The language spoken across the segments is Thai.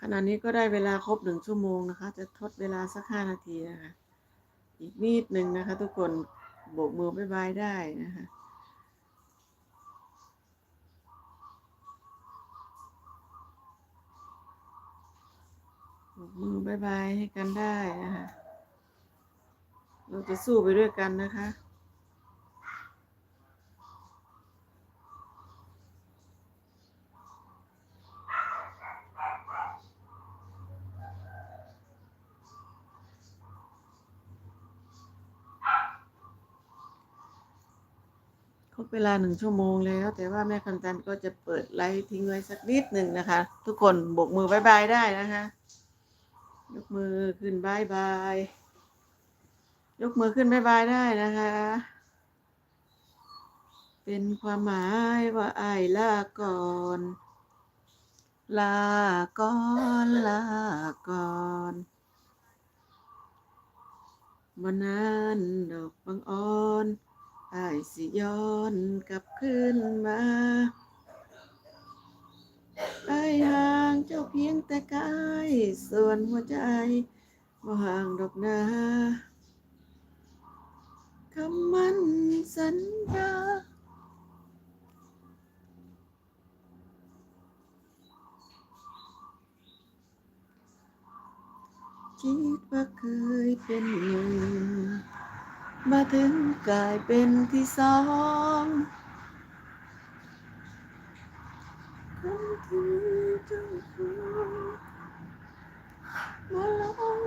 ขณะนี้ก็ได้เวลาครบหนึ่งชั่วโมงนะคะ จะทดเวลาสักห้านาทีนะคะ อีกนิดหนึ่งนะคะ ทุกคนโบกมือบายบายได้นะคะโบกมือบายบายให้กันได้นะคะ เราจะสู้ไปด้วยกันนะคะ บเวลาหนึ่งชั่วโมงแล้ว แต่ว่าแม่คำจันก็จะเปิดไลฟ์ทิ้งไว้สักนิดหนึ่งนะคะ ทุกคนโบกมือบายบายได้นะคะ ยกมือขึ้นบายบาย ยกมือขึ้นบายบายได้นะคะ เป็นความหมายว่าอายลาก่อน ลาก่อนลาก่อนวันนั้นดอกบางอ่อน อายสิย้อนกลับคืนมาอายห่างเจ้าเพียงแต่กาย ส่วนหัวใจบ่ห่างดอกนาคำมันสัญญาคิดว่าเคยเป็นหนึ่ง มาถึงกลายเป็นที่สองคนที่เจ้าของมาลอง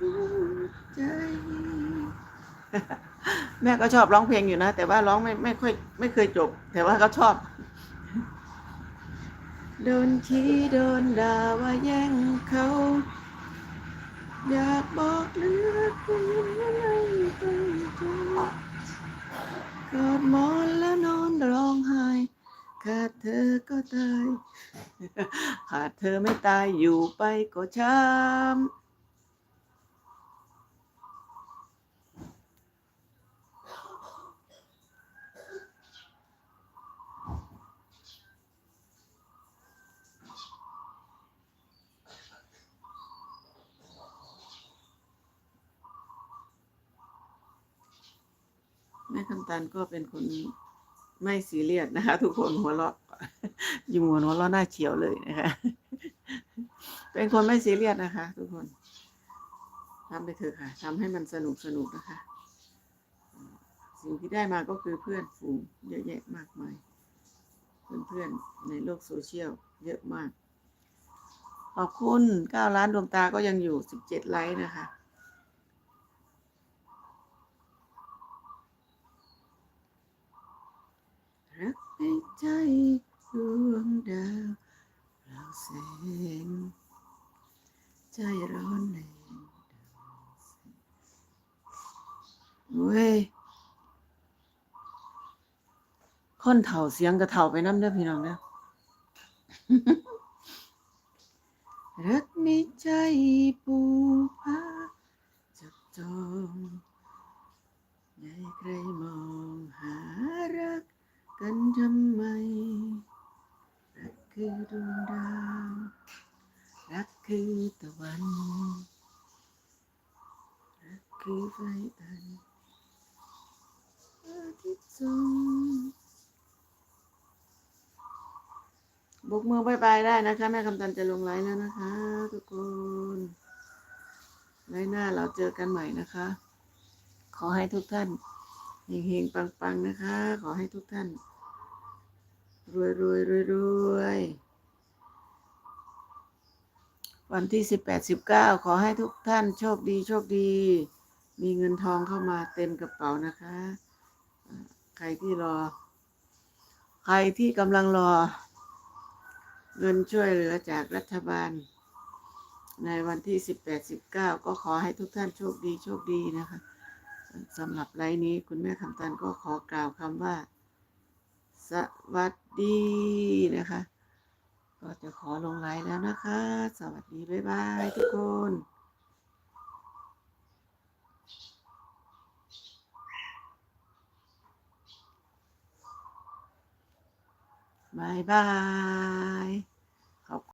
หัวใจ แม่ก็ชอบร้องเพลงอยู่นะ แต่ว่าร้องไม่ไม่ค่อยไม่เคยจบ แต่ว่าก็ชอบ โดนชี้โดนด่าว่าแย่งเขา อยากบอกเลือเกินว่าไม่ตั้งใจ กอดหมอนแล้วนอนร้องไห้ขาดเธอก็ตาย ขาดเธอไม่ตายอยู่ไปก็ช้ำ แม่คำตันก็เป็นคนไม่ซีเรียสนะคะ ทุกคนหัวเราะอยู่หัวเราะหน้าเฉียวเลยนะคะ เป็นคนไม่ซีเรียสนะคะ ทุกคนทำไปเถอะค่ะทำให้มันสนุกสนุกนะคะ สิ่งที่ได้มาก็คือเพื่อนฝูงเยอะแยะมากมาย เพื่อนๆในโลกโซเชียลเยอะมาก ขอบคุณ 9 ล้านดวงตาก็ยังอยู่ 17 ไลค์นะคะ รัก ใจดวงดาวเราแสงใจร้อนในเว้ยคนเถ่าเสียงกระเถ่าไปน้ำเด้อพี่น้องเด้อรักในใจปูพาจับจองให้ใครมองหารัก กันทำไม รักคือดวงดาว รักคือตะวัน รักคือไฟอันอาทิตย์ส่งบกมือบายบายได้นะคะ แม่คำตันจะลงไลน์แล้วนะคะ ทุกคนไลน์หน้าเราเจอกันใหม่นะคะ ขอให้ทุกท่านเฮงๆปังๆนะคะ ขอให้ทุกท่าน รวยรวยรวยรวยวันที่สิบแปดสิบเก้าขอให้ทุกท่านโชคดีโชคดี มีเงินทองเข้ามาเต็มกระเป๋านะคะ ใครที่รอ ใครที่กำลังรอ เงินช่วยเหลือจากรัฐบาล ในวันที่สิบแปดสิบเก้าก็ขอให้ทุกท่านโชคดีโชคดีนะคะสำหรับไลน์นี้คุณแม่คำตันก็ขอกล่าวคำว่า สวัสดีนะคะ ก็จะขอลงไลน์แล้วนะคะ สวัสดี บ๊ายบายทุกคนบายบาย